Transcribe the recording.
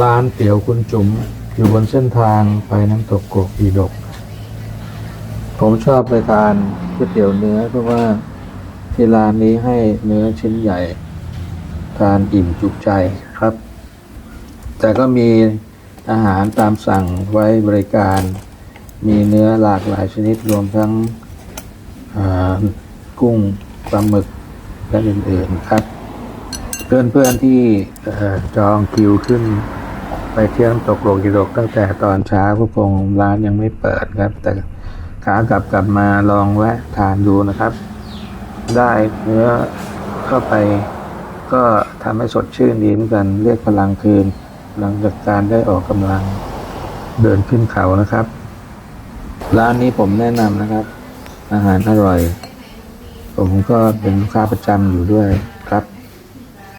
ร้านเตี๋ยวคุณจุ๋มอยู่บนเส้นทางไปน้ำตกโกกอีดก ผมชอบไปทานก๋วยเตี๋ยวเนื้อเพราะว่าที่ร้านนี้ให้เนื้อชิ้นใหญ่ ทานอิ่มจุใจครับ แต่ก็มีอาหารตามสั่งไว้บริการ มีเนื้อหลากหลายชนิดรวมทั้งกุ้งปลาหมึกและอื่นๆครับ เพื่อนๆที่อจองคิวขึ้น ไปเที่ยวตกโลกิโลกตั้งแต่ตอนเช้าก็คงร้านยังไม่เปิดครับ แต่ขากลับกลับมาลองแวะทานดูนะครับ ได้เนื้อเข้าไป ก็ทำให้สดชื่นดีเหมือนกันเรียกพลังคืน หลังจากการได้ออกกำลังเดินขึ้นเขานะครับ ร้านนี้ผมแนะนำนะครับ อาหารอร่อย ผมก็เป็นลูกค้าประจำอยู่ด้วย